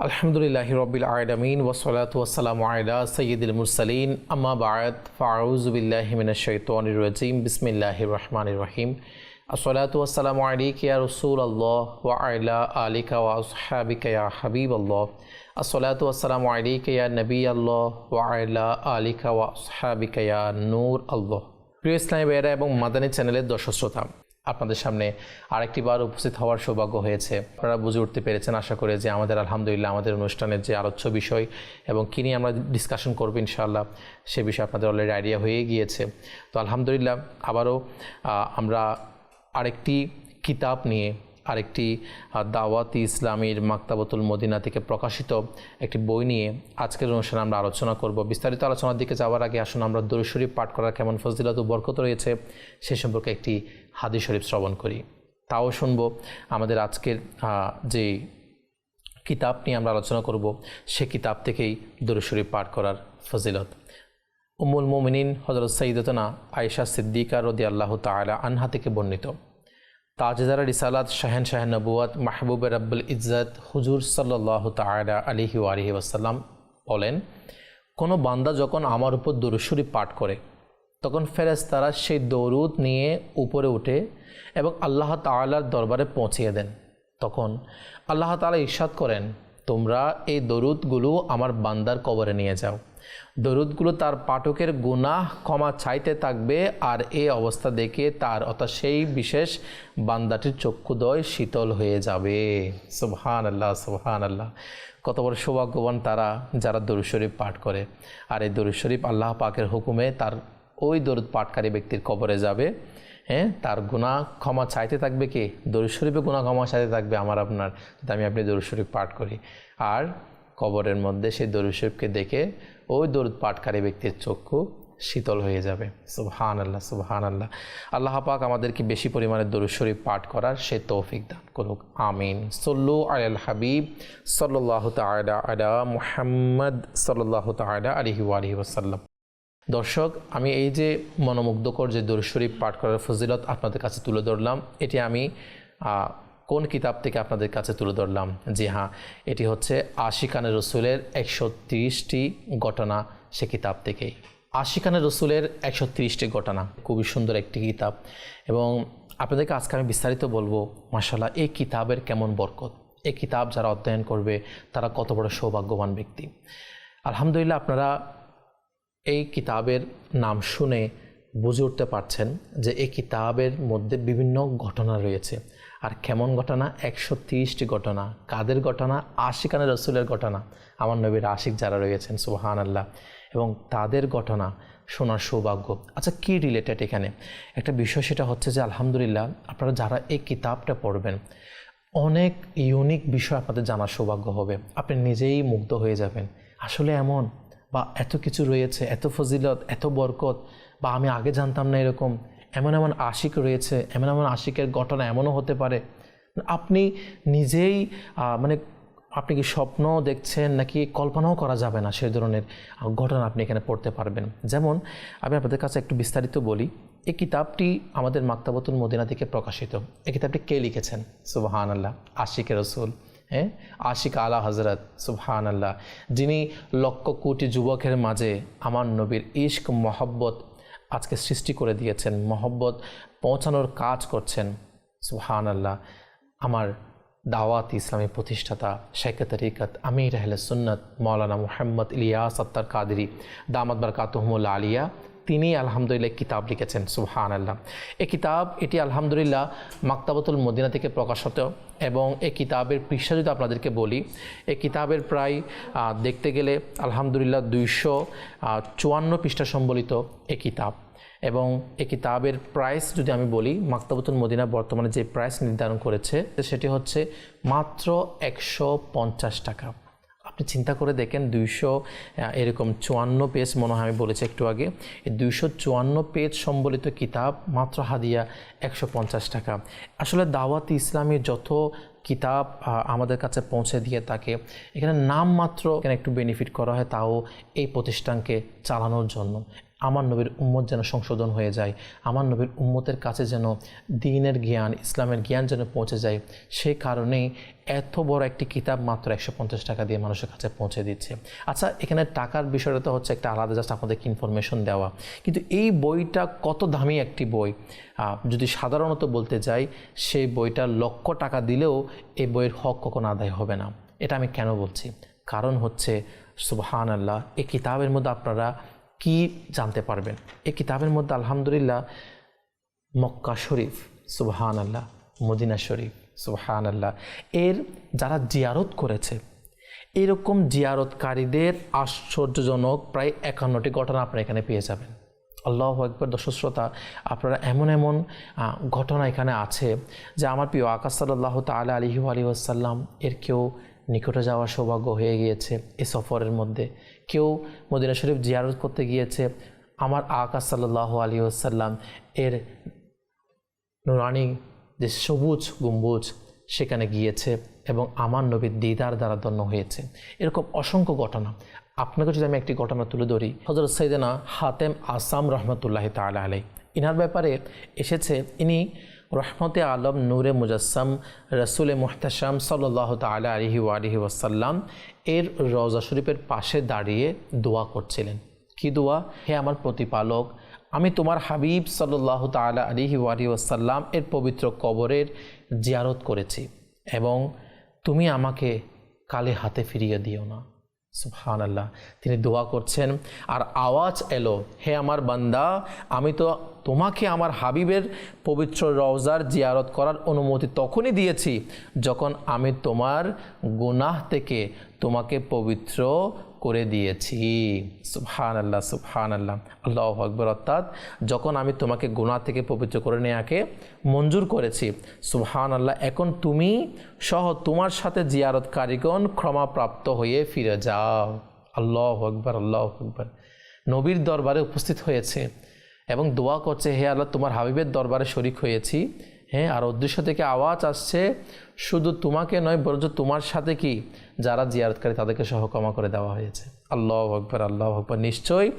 আলহামদুলিল্লাহ রবিল আলমিন ওসলাত ওসালাম আয়লা সৈয়দুল মুরসালিন আম্মা বায়াত ফাউজবিল্লাহমিনশৈতনির রাজিম বিসমিল্লাহ রহমান রহিম আসসালাতু ওয়াসালাম আলিক ইয়া রসুল আল্লাহ ওয়া আলা আলিকা ওয়া আসহাবিকা ইয়া হাবিব আল্লাহ আসসালাতু ওয়াসালাম আলিক ইয়া নবী আল্লাহ ওয়া আলা আলিকা ওয়া আসহাবিকা ইয়া নূর আল্লাহ প্রিয় ইসলামী বেয়েরা এবং মাদানী চ্যানেলের দর্শক শ্রোতা আপনাদের সামনে আরেকটি বার উপস্থিত হওয়ার সৌভাগ্য হয়েছে। আপনারা বুঝে উঠতে পেরেছেন, আশা করে যে আমাদের আলহামদুলিল্লাহ আমাদের অনুষ্ঠানের যে আলোচ্য বিষয় এবং কী নিয়ে আমরা ডিসকাশন করব ইনশাআল্লাহ, সে বিষয়ে আপনাদের অলরেডি আইডিয়া হয়ে গিয়েছে। তো আলহামদুলিল্লাহ আবারও আমরা আরেকটি কিতাব নিয়ে আরেকটি দাওয়াতি ইসলামীর মাক্তাবতুল মদিনা থেকে প্রকাশিত একটি বই নিয়ে আজকের অনুষ্ঠানে আমরা আলোচনা করব। বিস্তারিত আলোচনার দিকে যাওয়ার আগে আসুন আমরা দরুদ শরীফ পাঠ করার কেমন ফজিলত ও বরকত রয়েছে সে সম্পর্কে একটি হাদিস শরীফ শ্রবণ করি। তাও শুনব আমাদের আজকের যে কিতাব নিয়ে আমরা আলোচনা করব, সে কিতাব থেকেই দরুদ শরীফ পাঠ করার ফজিলত। উমুল মোমিনিন হজরত সঈদতনা আয়েশা সিদ্দিকা রদি আল্লাহ তালা আনহা থেকে বর্ণিত। তাজদারা রিসালাত শাহেন শাহ নবুয়াত, মাহবুব রব্বুল ইজ্জত হুজুর সাল্লাহ তালা আলিহি আলহি ওয়াসাল্লাম বলেন, কোনো বান্দা যখন আমার উপর দরুশরী পাঠ করে, তখন ফেরেজ তারা সেই দৌরুদ নিয়ে উপরে উঠে এবং আল্লাহ তালার দরবারে পৌঁছিয়ে দেন। তখন আল্লাহ তালা ইরশাদ করেন তোমরা এই দরুদগুলো আমার বান্দার কবরে নিয়ে যাও। দরুদগুলো তার পাঠকের গুনাহ ক্ষমা চাইতে থাকবে আর এই অবস্থা দেখে তার অর্থাৎ সেই বিশেষ বান্দাটির চক্ষুদয় শীতল হয়ে যাবে। সুবহান আল্লাহ সুবহান আল্লাহ কত বড় সৌভাগ্যবান তারা যারা দরুদ শরীফ পাঠ করে। আর এই দরুদ শরীফ আল্লাহ পাকের হুকুমে তার ওই দরুদ পাঠকারী ব্যক্তির কবরে যাবে। হ্যাঁ তার গুণা ক্ষমা চাইতে থাকবে কে? দরুদ গুণা ক্ষমা চাইতে থাকবে আমার, আপনার যদি আমি আপনি দরুদ শরীফ পাঠ করি। আর কবরের মধ্যে সেই দরুদ শরীফকে দেখে ওই দরুদ পাঠকারী ব্যক্তির চক্ষু শীতল হয়ে যাবে। সুবহান আল্লাহ সুবহান আল্লাহ আল্লাহ পাক আমাদেরকে বেশি পরিমাণে দরুদ শরীফ পাঠ করার সে তৌফিক দান করুক। আমিন। সল্লু আল হাবিব সাল্লাহ তালা আলা মুহাম্মদ সাল্লাহ তালা আলহি আলহি ওসাল্লাম দর্শক, আমি এই যে মনোমুগ্ধকর যে দরুদ শরীফ পাঠ করার ফজিলত আপনাদের কাছে তুলে ধরলাম, এটি আমি কোন কিতাব থেকে আপনাদের কাছে তুলে ধরলাম? জি হ্যাঁ এটি হচ্ছে আশিকানে রসুলের একশো তিরিশটি ঘটনা সে কিতাব থেকেই। আশিকানে রসুলের একশো তিরিশটি ঘটনা, খুবই সুন্দর একটি কিতাব। এবং আপনাদেরকে আজকে আমি বিস্তারিত বলব মাসাল্লাহ এই কিতাবের কেমন বরকত? এই কিতাব যারা অধ্যয়ন করবে, তারা কত বড় সৌভাগ্যবান ব্যক্তি। আলহামদুলিল্লাহ, আপনারা এই কিতাবের নাম শুনে বুঝে উঠতে পারছেন যে এই কিতাবের মধ্যে বিভিন্ন ঘটনা রয়েছে। আর কেমন ঘটনা? একশো তিরিশটি ঘটনা। কাদের ঘটনা? আশিকানের রসুলের ঘটনা। আমার নবীর আশিক যারা রয়েছেন সুবাহান আল্লাহ এবং তাদের ঘটনা শোনার সৌভাগ্য। আচ্ছা কী রিলেটেড এখানে? একটা বিষয় সেটা হচ্ছে যে, আলহামদুলিল্লাহ, আপনারা যারা এই কিতাবটা পড়বেন, অনেক ইউনিক বিষয় আপনাদের জানার সৌভাগ্য হবে। আপনি নিজেই মুগ্ধ হয়ে যাবেন। আসলে এমন বা এত কিছু রয়েছে, এত ফজিলত, এত বরকত, বা আমি আগে জানতাম না এরকম, এমন এমন আশিক রয়েছে, এমন এমন আশিকের ঘটনা এমনও হতে পারে। আপনি নিজেই মানে আপনি কি স্বপ্ন দেখছেন নাকি কল্পনাও করা যাবে না সেই ধরনের ঘটনা আপনি এখানে পড়তে পারবেন। যেমন, আমি আপনাদের কাছে একটু বিস্তারিত বলি, এই কিতাবটি আমাদের মাক্তাবতুল মদিনা থেকে প্রকাশিত। এই কিতাবটি কে লিখেছেন? সুবাহান আল্লাহ আশিকে রসুল। হ্যাঁ? আশিক আলা হজরত সুবহান আল্লাহ যিনি লক্ষ কোটি যুবকের মাঝে আমার নবীর ইশক, মহব্বত আজকে সৃষ্টি করে দিয়েছেন, মহব্বত পৌঁছানোর কাজ করছেন সুবহান আল্লাহ আমার দাওয়াত ইসলামী প্রতিষ্ঠাতা শেখ তরিকত আমির আহলে সুন্নত মৌলানা মুহাম্মদ ইলিয়াস আত্তার কাদরি, দামাত বারকাতহমুল্লা আলিয়া তিনি আলহামদুলিল্লাহ কিতাব লিখেছেন সুবহান আল্লাহ এই কিতাব, এটি আলহামদুলিল্লাহ মাক্তাবতুল মদিনা থেকে প্রকাশিত এবং এই কিতাবের পৃষ্ঠা যদি আপনাদেরকে বলি এই কিতাবের প্রায় দেখতে গেলে আলহামদুলিল্লাহ দুইশো চুয়ান্ন পৃষ্ঠা সম্বলিত এ কিতাব। এবং এই কিতাবের প্রাইস যদি আমি বলি, মাক্তাবতুল মদিনা বর্তমানে যে প্রাইস নির্ধারণ করেছে, সেটি হচ্ছে মাত্র একশো পঞ্চাশ টাকা। আপনি চিন্তা করে দেখেন দুইশো এরকম চুয়ান্ন পেজ মনে হয়, আমি বলেছি একটু আগে। এই দুইশো চুয়ান্ন পেজ সম্বলিত কিতাব মাত্র হাদিয়া একশো পঞ্চাশ টাকা। আসলে দাওয়াত ইসলামী যত কিতাব আমাদের কাছে পৌঁছে দিয়ে থাকে, এখানে নামমাত্র এখানে একটু বেনিফিট করা হয় তাও এই প্রতিষ্ঠানকে চালানোর জন্য। আমার নবীর উম্মত যেন সংশোধন হয়ে যায়, আমার নবীর উম্মতের কাছে যেন দিনের জ্ঞান, ইসলামের জ্ঞান যেন পৌঁছে যায় সেই কারণেই এত বড় একটি কিতাব মাত্র একশো পঞ্চাশ টাকা দিয়ে মানুষের কাছে পৌঁছে দিচ্ছে। আচ্ছা এখানে টাকার বিষয়টা তো হচ্ছে একটা আলাদা জাস্ট আপনাদেরকে ইনফরমেশন দেওয়া। কিন্তু এই বইটা কত দামি একটি বই? যদি সাধারণত বলতে যাই, সেই বইটা লক্ষ টাকা দিলেও এই বইয়ের হক কখনো আদায় হবে না। এটা আমি কেন বলছি? কারণ হচ্ছে সুবহান আল্লাহ এই কিতাবের মধ্যে আপনারা কি জানতে পারবেন? এই কিতাবের মধ্যে আলহামদুলিল্লাহ মক্কা শরীফ সুবহান আল্লাহ মদিনা শরীফ। সুবহান আল্লাহ এর যারা জিয়ারত করেছে, এরকম জিয়ারতকারীদের আশ্চর্যজনক প্রায় একান্নটি ঘটনা আপনারা এখানে পেয়ে যাবেন। আল্লাহ একবার দর্শক আপনারা এমন এমন ঘটনা এখানে আছে যে আমার প্রিয় আকাশ সাল্লাহ তালা আলহি আলী আসাল্লাম এর কেউ নিকটে যাওয়ার সৌভাগ্য হয়ে গিয়েছে এ সফরের মধ্যে। কেউ মদিনা শরীফ জিয়ারত করতে গিয়েছে, আমার আকাশ সাল্লাহ আলী আসাল্লাম এর নুরানি যে সবুজ গম্বুজ সেখানে গিয়েছে এবং আমার নবীর দিদার দ্বারা দন্য হয়েছে। এরকম অসংখ্য ঘটনা। আপনাকে যদি আমি একটি ঘটনা তুলে ধরি হজরত সৈদানা হাতেম আসাম রহমতুল্লাহ তালা আলাই ইনার ব্যাপারে এসেছে, ইনি রহমতে আলম নূরে মুজাসম রসুল মুহতাসাম সাল্লাহ তালা আলহি আলহি ওয়াসাল্লাম এর রওজা শরীফের পাশে দাঁড়িয়ে দোয়া করছিলেন। কি দোয়া? হে আমার প্রতিপালক আমি তোমার হাবিব সাল্লাহ তালা আলিহি ওয়াসাল্লাম এর পবিত্র কবরের জিয়ারত করেছি এবং তুমি আমাকে কালে হাতে ফিরিয়ে দিও না। সুবহান আল্লাহ তিনি দোয়া করছেন, আর আওয়াজ এলো, হে আমার বান্দা, আমি তো তোমাকে আমার হাবিবের পবিত্র রওজার জিয়ারত করার অনুমতি তখনই দিয়েছি যখন আমি তোমার গুনাহ থেকে তোমাকে পবিত্র করে দিয়েছি। সুবহান আল্লাহ সুবহান আল্লাহ আল্লাহ আকবর। অর্থাৎ যখন আমি তোমাকে গুণা থেকে পবিত্র করে নেয়াকে মঞ্জুর করেছি সুবহান আল্লাহ এখন তুমি সহ তোমার সাথে জিয়ারত কারিগণ ক্ষমাপ্রাপ্ত হয়ে ফিরে যাও। আল্লাহ আকবর আল্লাহ আকবর। নবীর দরবারে উপস্থিত হয়েছে এবং দোয়া করছে, হে আল্লাহ, তোমার হাবিবের দরবারে শরিক হয়েছি। হ্যাঁ আর উদ্দেশ্য থেকে আওয়াজ আসছে শুধু তোমাকে নয়, বরঞ্চ তোমার সাথে কি? যারা জিয়ারতকারী তাদেরকে সহ ক্ষমা করে দেওয়া হয়েছে। আল্লাহ আকবর আল্লাহ আকবর, নিশ্চয়ই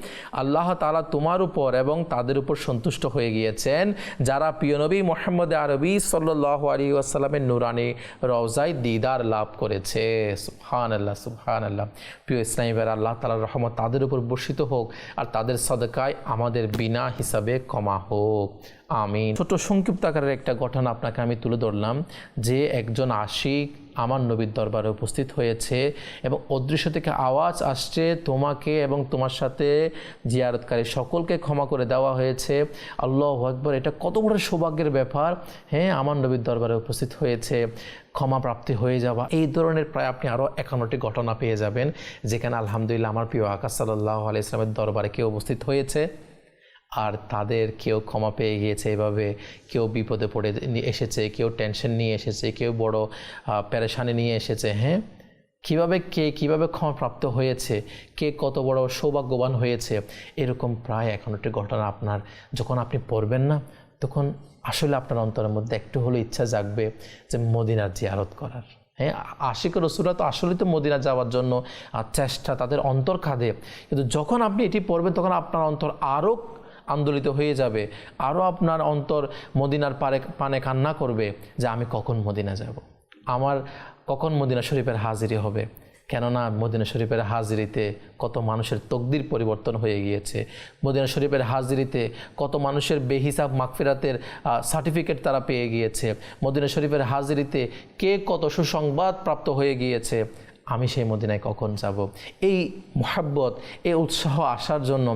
আল্লাহ তালা তোমার উপর এবং তাদের উপর সন্তুষ্ট হয়ে গিয়েছেন। যারা প্রিয় নবী মোহাম্মদ আরবি সাল্লাহ আলী আসাল্লামের নুরানি, রওজায় দিদার লাভ করেছে। সুহান আল্লাহ সুহান আল্লাহ প্রিয় ইসলামীবার আল্লাহ তালার রহমত তাদের উপর বর্ষিত হোক, আর তাদের সদকায় আমাদের বিনা হিসাবে কমা হোক। আমি ছোট সংক্ষিপ্ত আকারের একটা ঘটনা আপনাকে আমি তুলে ধরলাম, যে একজন আশিক আমার নবীর দরবারে উপস্থিত হয়েছে এবং অদৃশ্য থেকে আওয়াজ আসছে তোমাকে এবং তোমার সাথে জিয়ারতকারী সকলকে ক্ষমা করে দেওয়া হয়েছে। আল্লাহ আকবর, এটা কত বড় সৌভাগ্যের ব্যাপার। হ্যাঁ আমার নবীর দরবারে উপস্থিত হয়েছে, ক্ষমা প্রাপ্তি হয়ে যাওয়া। এই ধরনের প্রায় আপনি আরও একান্নটি ঘটনা পেয়ে যাবেন, যেখানে আলহামদুলিল্লাহ আমার প্রিয় আকাশ সাল্লাহ আলি ইসলামের দরবারে কেউ উপস্থিত হয়েছে? আর তাদের কেউ ক্ষমা পেয়ে গিয়েছে এভাবে কেউ বিপদে পড়ে এসেছে কেউ টেনশন নিয়ে এসেছে কেউ বড় আহ, পেরেশানি নিয়ে এসেছে হ্যাঁ? কীভাবে কে কীভাবে ক্ষমাপ্রাপ্ত হয়েছে? কে কত বড় সৌভাগ্যবান হয়েছে? এরকম প্রায় এখন একটি ঘটনা আপনার যখন আপনি পড়বেন না তখন আসলে আপনার অন্তরের মধ্যে একটু হলেও ইচ্ছা জাগবে যে মদিনার জিয়ারত করার হ্যাঁ? আশিক রসুরা তো আসলে তো মদিনা যাওয়ার জন্য চেষ্টা তাদের অন্তর কাঁদে কিন্তু যখন আপনি এটি পড়বেন তখন আপনার অন্তর আরও আন্দোলিত হয়ে যাবে। আরও আপনার অন্তর মদিনার পারে, পানে কান্না করবে যে আমি কখন মদিনা যাব। আমার কখন মদিনা শরীফের হাজিরি হবে? কেননা মদিনা শরীফের হাজিরিতে কত মানুষের তকদির পরিবর্তন হয়ে গিয়েছে। মদিনা শরীফের হাজিরিতে কত মানুষের বেহিসাব মাগফিরাতের সার্টিফিকেট তারা পেয়ে গিয়েছে। মদিনা শরীফের হাজিরিতে কে কত সুসংবাদ প্রাপ্ত হয়ে গিয়েছে। আমি সেই মদিনায় কখন যাব? এই মোহাব্বত, এই উৎসাহ আসার জন্য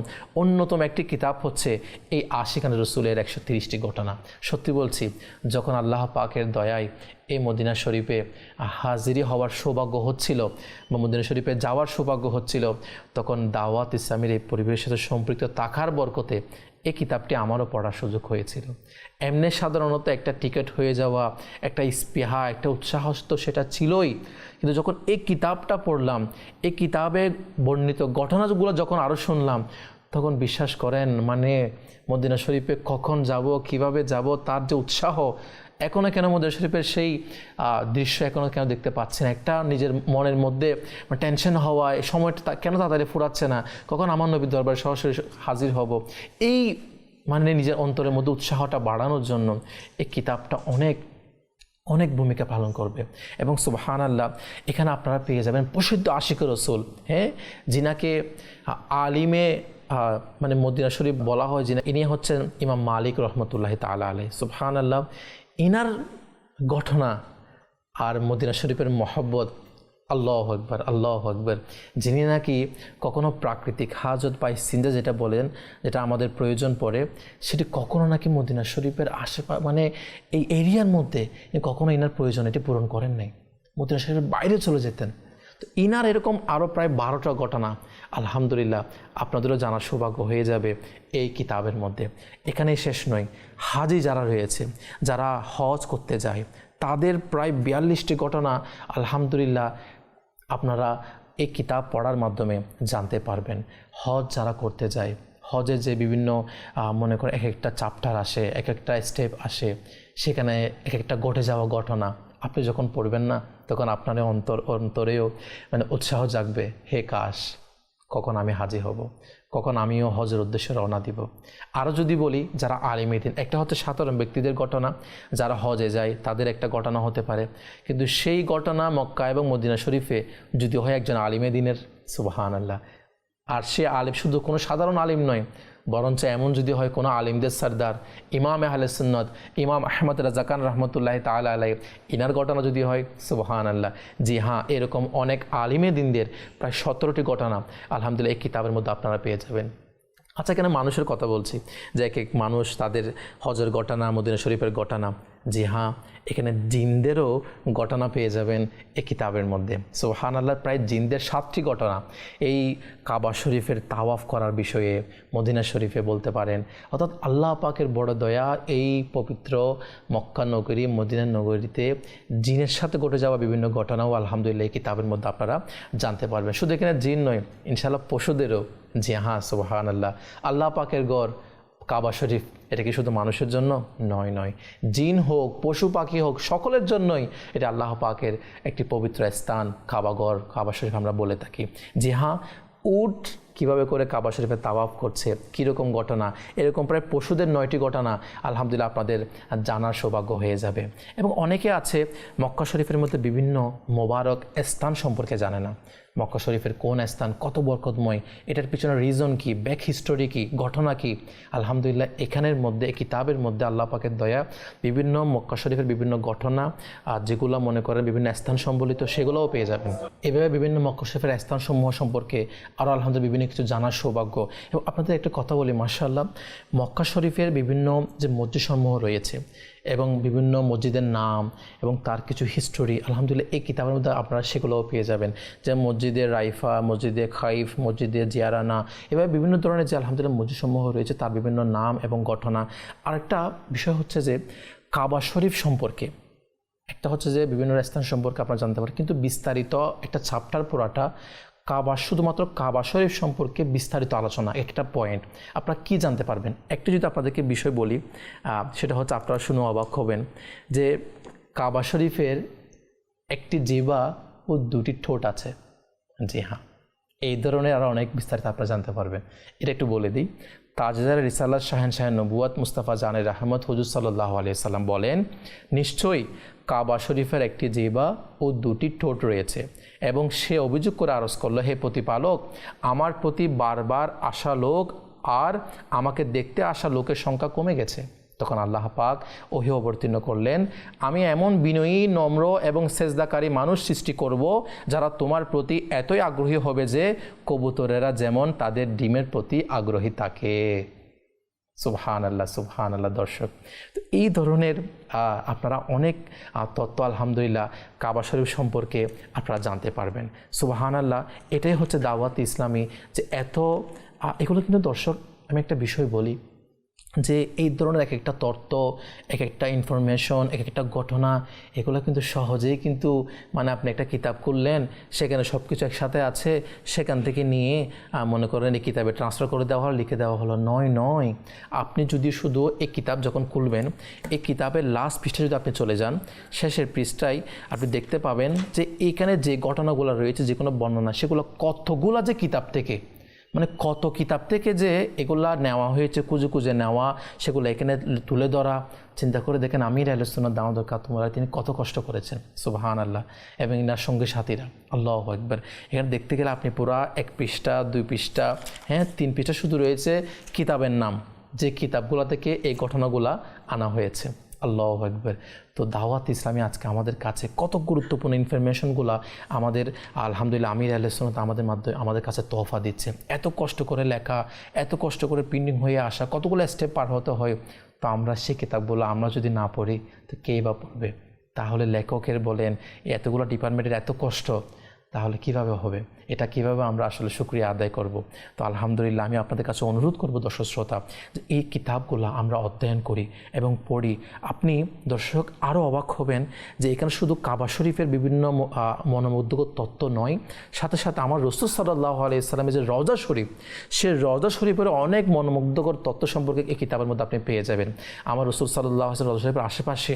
অন্যতম একটি কিতাব হচ্ছে এই আশিকান রসুলের একশো তিরিশটি ঘটনা। সত্যি বলছি, যখন আল্লাহ পাকের দয়ায় এই মদিনা শরীফে হাজিরি হওয়ার সৌভাগ্য হচ্ছিল বা মদিনা শরীফে যাওয়ার সৌভাগ্য হচ্ছিল, তখন দাওয়াত ইসলামের এই পরিবেশের সাথে সম্পৃক্ত থাকার বরকতে এই কিতাবটি আমারও পড়ার সুযোগ হয়েছিল। এমনি সাধারণত একটা টিকিট হয়ে যাওয়া, একটা স্পৃহা একটা উৎসাহ তো সেটা ছিলই। কিন্তু যখন এই কিতাবটা পড়লাম, এই কিতাবে বর্ণিত ঘটনাগুলো যখন আরও শুনলাম, তখন বিশ্বাস করেন মানে মদিনা শরীফে কখন যাব, কীভাবে যাব, তার যে উৎসাহ এখনও কেন মদিনা শরীফের সেই দৃশ্য এখনও কেন দেখতে পাচ্ছি না? একটা নিজের মনের মধ্যে টেনশন হওয়ায় সময়টা কেন তাড়াতাড়ি ফুরাচ্ছে না? কখন আমার নবীর দরবারে সরাসরি হাজির হব? এই মানে নিজের অন্তরের মধ্যে উৎসাহটা বাড়ানোর জন্য এই কিতাবটা অনেক অনেক ভূমিকা পালন করবে। এবং সুবহান আল্লাহ এখানে আপনারা পেয়ে যাবেন প্রসিদ্ধ আশিক রসুল হ্যাঁ? যিনাকে আলিমে মানে মদিনা শরীফ বলা হয়, যিনি, ইনি হচ্ছেন ইমাম মালিক রহমতুল্লাহ তালা আলাই সুবহান আল্লাহ ইনার ঘটনা আর মদিনা শরীফের মহব্বত, আল্লাহ আকবর আল্লাহ আকবর। যিনি নাকি কখনো প্রাকৃতিক হাজত বা সিন্দা যেটা বলেন, যেটা আমাদের প্রয়োজন পড়ে, সেটি কখনো নাকি মদিনা শরীফের আশেপাশে মানে এই এরিয়ার মধ্যে কখনো ইনার প্রয়োজন, এটি পূরণ করেন নাই। মদিনা শরীফের বাইরে চলে যেতেন। তো ইনার এরকম আরও প্রায় বারোটা ঘটনা আলহামদুলিল্লাহ, আপনাদেরও জানার সৌভাগ্য হয়ে যাবে এই কিতাবের মধ্যে। এখানেই শেষ নয়, হাজি যারা রয়েছে, যারা হজ করতে যায়, তাদের প্রায় বিয়াল্লিশটি ঘটনা আলহামদুলিল্লাহ আপনারা এই কিতাব পড়ার মাধ্যমে জানতে পারবেন। হজ যারা করতে যায়, হজে যে বিভিন্ন মনে করেন এক একটা চাপ্টার আসে এক একটা স্টেপ আসে, সেখানে এক একটা ঘটে যাওয়া ঘটনা, আপনি যখন পড়বেন না, তখন আপনার অন্তর, অন্তরেও মানে উৎসাহ জাগবে, হে কাশ! কখন আমি হাজির হব? কখন আমিও হজের উদ্দেশ্যে রওনা দিব? আরও যদি বলি, যারা আলিমে দিন একটা হচ্ছে সাধারণ ব্যক্তিদের ঘটনা, যারা হজে যায় তাদের একটা ঘটনা হতে পারে। কিন্তু সেই ঘটনা মক্কা এবং মদিনা শরীফে যদি হয় একজন আলিমে দিনের সুবাহান আল্লাহ আর সে আলিম শুধু কোনো সাধারণ আলিম নয় বরঞ্চ এমন যদি হয় কোনো আলিমদের সর্দার, ইমাম আহলে সুন্নত, ইমাম আহমদ রাজাকান রহমতুল্লাহ তালা আলাই ইনার ঘটনা যদি হয় সুবহান আল্লাহ জি হ্যাঁ এরকম অনেক আলিমে দিনদের প্রায় সতেরোটি ঘটনা আলহামদুলিল্লাহ এই কিতাবের মধ্যে আপনারা পেয়ে যাবেন। আচ্ছা কেন মানুষের কথা বলছি। যে এক এক মানুষ তাদের হজের ঘটনা, মদিনা শরীফের ঘটনা জি হ্যাঁ এখানে জিনদেরও ঘটনা পেয়ে যাবেন এই কিতাবের মধ্যে। সোহান আল্লাহ প্রায় জিনদের সাতটি ঘটনা। এই কাবা শরীফের তাওয়াফ করার বিষয়ে, মদিনা শরীফে বলতে পারেন। অর্থাৎ আল্লাহ পাকের বড় দয়া এই পবিত্র মক্কা নগরী, মদিনা নগরীতে জিনের সাথে ঘটে যাওয়া বিভিন্ন ঘটনাও আলহামদুলিল্লাহ এই কিতাবের মধ্যে আপনারা জানতে পারবেন। শুধু এখানে জিন নয় ইনশাল্লাহ পশুদেরও। জি হ্যাঁ সুবাহান আল্লাহ আল্লাহ পাকের গড় কাবা শরীফ। এটা কি শুধু মানুষের জন্য? নয় নয়। জিন হোক, পশু পাখি হোক, সকলের জন্যই এটা আল্লাহ পাকের একটি পবিত্র স্থান কাবাগড় কাবা শরীফ আমরা বলে থাকি। যে হ্যাঁ উট কীভাবে করে কাবা শরীফে তাওয়াফ করছে, কীরকম ঘটনা, এরকম প্রায় পশুদের নয়টি ঘটনা আলহামদুলিল্লাহ আপনাদের জানার সৌভাগ্য হয়ে যাবে। এবং অনেকে আছে মক্কা শরীফের মধ্যে বিভিন্ন মোবারক স্থান সম্পর্কে জানে না। মক্কা শরীফের কোন স্থান, কত বরকতময়, এটার পিছনে রিজন কি ব্যাক হিস্টোরি কি, ঘটনা কি? আলহামদুলিল্লাহ এখানের মধ্যে কিতাবের মধ্যে আল্লাহ পাকের দয়া, বিভিন্ন মক্কা শরীফের বিভিন্ন ঘটনা আর যেগুলো মনে করেন বিভিন্ন স্থান সম্বলিত, সেগুলোও পেয়ে যাবেন। এভাবে বিভিন্ন মক্কা শরীফের স্থানসমূহ সম্পর্কে আরও আলহামদুলিল্লাহ বিভিন্ন কিছু জানার সৌভাগ্য। এবং আপনাদের একটা কথা বলি মার্শাল্লাহ মক্কা শরীফের বিভিন্ন যে মসজিদ সমূহ রয়েছে এবং বিভিন্ন মসজিদের নাম এবং তার কিছু হিস্টোরি আলহামদুলিল্লাহ, এই কিতাবের মধ্যে আপনারা সেগুলোও পেয়ে যাবেন। যে মসজিদে রাইফা, মসজিদে খাইফ, মসজিদে জিয়ারানা, এভাবে বিভিন্ন ধরনের যে আলহামদুলিল্লাহ মসজিদসমূহ রয়েছে, তার বিভিন্ন নাম এবং ঘটনা। আরেকটা বিষয় হচ্ছে যে, কাবা শরীফ সম্পর্কে। একটা হচ্ছে যে, বিভিন্ন স্থান সম্পর্কে আপনারা জানতে পারেন, কিন্তু বিস্তারিত একটা চাপ্টার পুরাটা কাবা শুধুমাত্র কাবা শরীফ সম্পর্কে বিস্তারিত আলোচনা, একটা পয়েন্ট আপনারা কি জানতে পারবেন? একটু যদি আপনাদেরকে বিষয় বলি সেটা হচ্ছে আপনারা শুনে অবাক হবেন যে কাবা শরীফের একটি জিবা ও দুটি ঠোঁট আছে। জি হ্যাঁ এই ধরনের আরও অনেক বিস্তারিত আপনারা জানতে পারবেন। এটা একটু বলে দিই। তাজদার রিসাল্লা শাহেন শাহেন নবুয়াত মুস্তাফা জানের রহমত হুজুর সাল্লাহ আলিয়াল্লাম বলেন, নিশ্চয়ই কাবা শরীফের একটি জিবা ও দুটি ঠোঁট রয়েছে এবং সে অভিযোগ করে আরজ করল, হে প্রতিপালক, আমার প্রতি বারবার আসা লোক আর আমাকে দেখতে আসা লোকের সংখ্যা কমে গেছে। তখন আল্লাহ পাক ওহি অবতীর্ণ করলেন, আমি এমন বিনয়ী, নম্র এবং সেজদাকারী মানুষ সৃষ্টি করব, যারা তোমার প্রতি এতই আগ্রহী হবে যে কবুতরেরা যেমন তাদের ডিমের প্রতি আগ্রহী থাকে। সুবহান আল্লাহ সুবহান আল্লাহ দর্শক। তো এই ধরনের আপনারা অনেক তত্ত্ব আলহামদুলিল্লাহ কাবা শরীফ সম্পর্কে আপনারা জানতে পারবেন। সুবহান আল্লাহ এটাই হচ্ছে দাওয়াত ইসলামী যে এত এগুলো কিন্তু দর্শক, আমি একটা বিষয় বলি যে এই ধরনের এক একটা তত্ত্ব এক একটা ইনফরমেশন এক একটা ঘটনা, এগুলো কিন্তু সহজেই কিন্তু মানে আপনি একটা কিতাব করলেন সেখানে সব কিছু একসাথে আছে, সেখান থেকে নিয়ে মনে করেন এই কিতাবে ট্রান্সফার করে দেওয়া হলো, লিখে দেওয়া হলো। নয় নয়। আপনি যদি শুধু এই কিতাব যখন খুলবেন, এই কিতাবের লাস্ট পৃষ্ঠা যদি আপনি চলে যান, শেষের পৃষ্ঠায় আপনি দেখতে পাবেন যে এইখানে যে ঘটনাগুলো রয়েছে যে কোনো বর্ণনা, সেগুলো কতগুলা যে কিতাব থেকে মানে কত কিতাব থেকে যে এগুলা নেওয়া হয়েছে কুজে কুজে নেওয়া, সেগুলো এখানে তুলে ধরা। চিন্তা করে দেখেন আমির আলোচনা দামোদর কাতুমারা তিনি কত কষ্ট করেছেন। সুবাহান আল্লাহ এবং ইনার সঙ্গে সাথীরা, আল্লাহ একবার এখানে দেখতে গেলে আপনি পুরা এক পৃষ্ঠা, দুই পৃষ্ঠা হ্যাঁ তিন পৃষ্ঠা শুধু রয়েছে কিতাবের নাম। যে কিতাবগুলো থেকে এই ঘটনাগুলা আনা হয়েছে। আল্লাহ একবার তো দাওয়াত ইসলামী আজকে আমাদের কাছে কত গুরুত্বপূর্ণ ইনফরমেশনগুলো আমাদের, আলহামদুলিল্লাহ, আমির আলহামত আমাদের মাধ্যমে, আমাদের কাছে তোহফা দিচ্ছে। এত কষ্ট করে লেখা, এত কষ্ট করে প্রিন্টিং হয়ে আসা, কতগুলো স্টেপ পার হতে হয়? তো আমরা সেই কিতাবগুলো আমরা যদি না পড়ি, তো কেই বা পড়বে? তাহলে লেখকের বলেন, এতগুলো ডিপার্টমেন্টের এত কষ্ট, তাহলে কীভাবে হবে? এটা কীভাবে আমরা আসলে শুক্রিয়া আদায় করব? তো আলহামদুলিল্লাহ, আমি আপনাদের কাছে অনুরোধ করব দর্শক শ্রোতা, যে এই কিতাবগুলো আমরা অধ্যয়ন করি এবং পড়ি। আপনি দর্শক আরও অবাক হবেন যে এখানে শুধু কাবা শরীফের বিভিন্ন মনোমুগ্ধকর তত্ত্ব নয়, সাথে সাথে আমার রসুল সাল্লাহ আলি ইসলামের যে রজা শরীফ, সে রজা শরীফের অনেক মনোমুগ্ধকর তত্ত্ব সম্পর্কে এই কিতাবের মধ্যে আপনি পেয়ে যাবেন। আমার রসুল সাল্লাহ রজা শরীফের আশেপাশে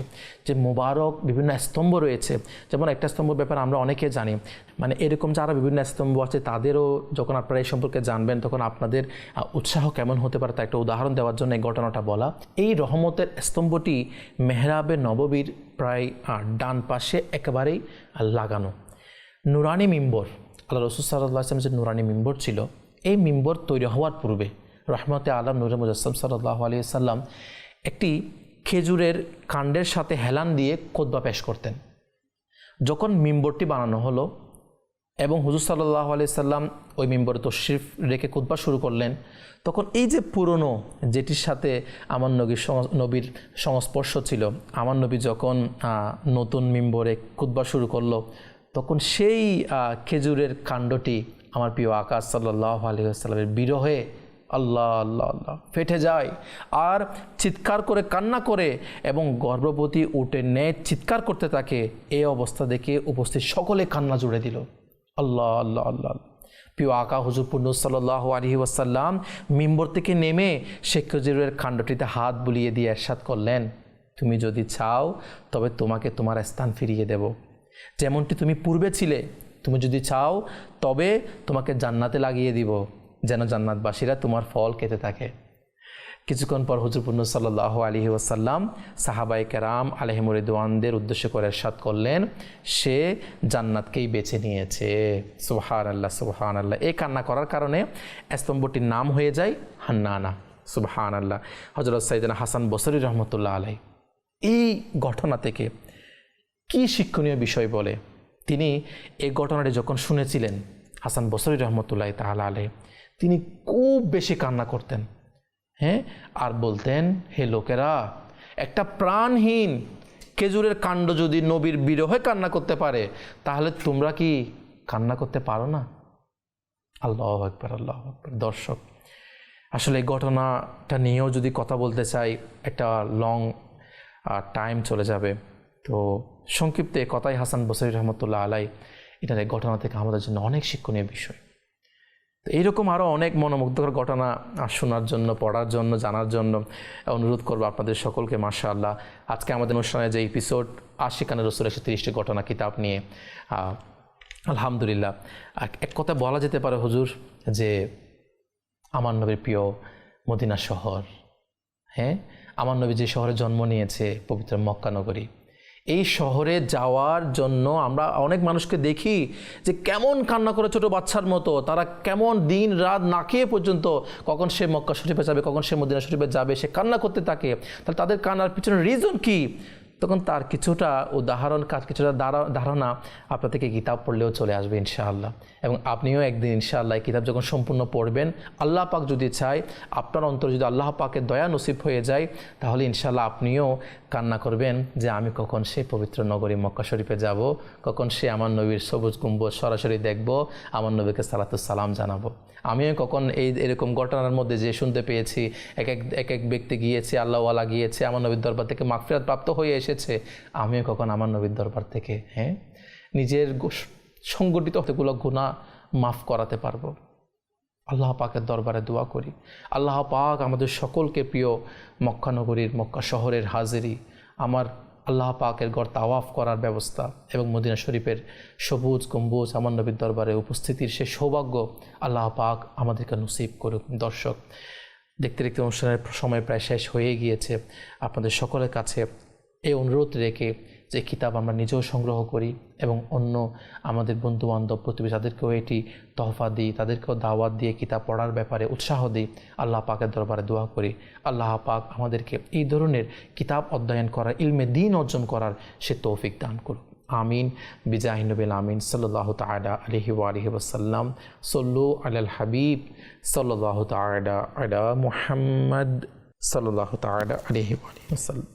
যে মোবারক বিভিন্ন স্তম্ভ রয়েছে, যেমন একটা স্তম্ভ ব্যাপারে আমরা অনেকে জানি মানে এরকম যারা বিভিন্ন স্তম্ভ আছে তাদেরও যখন আপনারা এই সম্পর্কে জানবেন, তখন আপনাদের উৎসাহ কেমন হতে পারে তা একটা উদাহরণ দেওয়ার জন্য এই ঘটনাটা বলা। এই রহমতের স্তম্ভটি মেহরাবে নববীর প্রায় ডান পাশে একেবারেই লাগানো। নুরানি মিম্বর আল্লাহ রসুল সাল্লাহ আসলাম যে নুরানি মিম্বর ছিল, এই মিম্বর তৈরি হওয়ার পূর্বে রহমতে আলম নুর মুজাসম সাল্লাহ আলী সাল্লাম একটি খেজুরের কাণ্ডের সাথে হেলান দিয়ে কোদবা পেশ করতেন। যখন মিম্বরটি বানানো হলো এবং হুজুর সাল্লাহ সাল্লাম ওই মেম্বরে তশরিফ রেখে কুদবা শুরু করলেন, তখন এই যে পুরনো যেটির সাথে আমার নবীর নবীর সংস্পর্শ ছিল, আমার নবী যখন নতুন মেম্বরে কুদবা শুরু করল, তখন সেই খেজুরের কাণ্ডটি আমার প্রিয় আকাশ সাল্লাহ আলহিহাস্লামের বিরহে আল্লাহ আল্লাহ আল্লাহ ফেটে যায়। আর চিৎকার করে, কান্না করে এবং গর্ভবতী উঠে নেয় চিৎকার করতে থাকে এই অবস্থা দেখে উপস্থিত সকলে কান্না জুড়ে দিল। আল্লাহ আল্লাহ আল্লাহ। প্রিয় আকা হুজুর পূর্ণ সাল্লাহ আলহি ওয়াসাল্লাম মিম্বর থেকে নেমে শেখ খজিরের কাণ্ডটিতে হাত বুলিয়ে দিয়ে এরশাদ করলেন, তুমি যদি চাও, তবে তোমাকে তোমার স্থান ফিরিয়ে দেব। যেমনটি তুমি পূর্বে ছিলে, তুমি যদি চাও, তবে তোমাকে জান্নাতে লাগিয়ে দিব, যেন জান্নাতবাসীরা তোমার ফল খেতে থাকে। কিছুক্ষণ পর হুজুরপুর্ণ সাল্লাহ আলহি ওয়াসাল্লাম সাহাবাই কেরাম আলহিমরিদওয়ানদের উদ্দেশ্য করে এরশাদ করলেন, সে জান্নাতকেই বেছে নিয়েছে। সুবহান আল্লাহ সুবহান আল্লাহ এই কান্না করার কারণে স্তম্ভটির নাম হয়ে যায় হান্নানা। সুবহান আল্লাহ হজরত সাইদানা হাসান বসরি রহমতুল্লাহ আলাই এই ঘটনা থেকে কি শিক্ষণীয় বিষয় বলে? তিনি এই ঘটনাটি যখন শুনেছিলেন হাসান বসরি রহমতুল্লাহ তাহলে আলে তিনি খুব বেশি কান্না করতেন। হ্যাঁ? আর বলতেন, হে লোকেরা, একটা প্রাণহীন খেজুরের কাণ্ড যদি নবীর বিরহে কান্না করতে পারে, তাহলে তোমরা কি কান্না করতে পারো না? আল্লাহ একবার আল্লাহ একবার দর্শক, আসলে এই ঘটনাটা নিয়েও যদি কথা বলতে চাই, একটা লং টাইম চলে যাবে। তো সংক্ষিপ্তে কথাই হাসান বসরি রহমতুল্লাহ আলাই এটার এই ঘটনা থেকে আমাদের জন্য অনেক শিক্ষণীয় বিষয়। তো এইরকম আরও অনেক মনোমুগ্ধকর ঘটনা শোনার জন্য, পড়ার জন্য, জানার জন্য অনুরোধ করব আপনাদের সকলকে মাশা আল্লাহ আজকে আমাদের অনুষ্ঠানে যে এপিসোড আশিকানের রসুল একশো তিরিশটি ঘটনা কিতাব নিয়ে আলহামদুলিল্লাহ। এক- কথা বলা যেতে পারে হুজুর যে, আমার নবীর প্রিয় মদিনা শহর হ্যাঁ? আমার নবী যে শহরে জন্ম নিয়েছে, পবিত্র মক্কা নগরী এই শহরে যাওয়ার জন্য আমরা অনেক মানুষকে দেখি যে কেমন কান্না করে ছোট বাচ্চার মতো, তারা কেমন দিন রাত না খেয়ে পর্যন্ত কখন সে মক্কা শরীফে যাবে, কখন সে মদিনা শরীফে যাবে, সে কান্না করতে থাকে। তাহলে তাদের কান্নার পিছনে রিজন কি? তখন তার কিছুটা উদাহরণ কাজ, কিছুটা ধারা- ধারণা আপনার থেকে কিতাব পড়লেও চলে আসবে ইনশাআল্লাহ। এবং আপনিও একদিন ইনশাআল্লাহ কিতাব যখন সম্পূর্ণ পড়বেন, আল্লাহ পাক যদি চায়, আপনার অন্তর যদি আল্লাহ পাকের দয়া নসিব হয়ে যায়, তাহলে ইনশাআল্লাহ আপনিও কান্না করবেন যে আমি কখন সেই পবিত্র নগরী মক্কা শরীফে যাব, কখন সে আমার নবীর সবুজ গুম্বজ সরাসরি দেখব, আমার নবীকে সালাম জানাব। আমিও কখন এই এরকম ঘটনার মধ্যে যে শুনতে পেয়েছি, এক এক এক ব্যক্তি গিয়েছে, আল্লাহওয়ালা গিয়েছে, আমার নবীর দরবার থেকে মাগফিরাত প্রাপ্ত হয়ে এসেছে, আমিও কখন আমার নবীর দরবার থেকে হ্যাঁ? নিজের সংগঠিত হতেগুলো গুণা মাফ করাতে পারব। আল্লাহ পাকের দরবারে দোয়া করি। আল্লাহ পাক আমাদের সকলকে প্রিয় মক্কানগরীর মক্কা শহরের হাজিরি, আমার আল্লাহ পাকের গড় তাওয়াফ করার ব্যবস্থা এবং মদিনা শরীফের সবুজ, গম্বুজ আমার নবীর দরবারে উপস্থিতির সে সৌভাগ্য আল্লাহ পাক আমাদেরকে নসিব করুক। দর্শক, দেখতে দেখতে অনুষ্ঠানের সময় প্রায় শেষ হয়ে গিয়েছে। আপনাদের সকলের কাছে এই অনুরোধ রেখে যে কিতাব আমরা নিজেও সংগ্রহ করি এবং অন্য আমাদের বন্ধুবান্ধব প্রতিবেশী তাদেরকেও এটি তহফা দিই, তাদেরকেও দাওয়াত দিয়ে কিতাব পড়ার ব্যাপারে উৎসাহ দিই, আল্লাহ পাকের দরবারে দোয়া করি। আল্লাহ পাক আমাদেরকে এই ধরনের কিতাব অধ্যয়ন করার, ইলমে দিন অর্জন করার সে তৌফিক দান করুক। আমিন। বিজাহিনবিল আমিন। সাল্লাহ তালা আলহি আলহি ওসাল্লাম সল্লু আল হাবিব। সাল্লাহ তালা আলা মুহাম্মদ। সাল্লাহ তালা আলহি আলহি ওসাল্লাম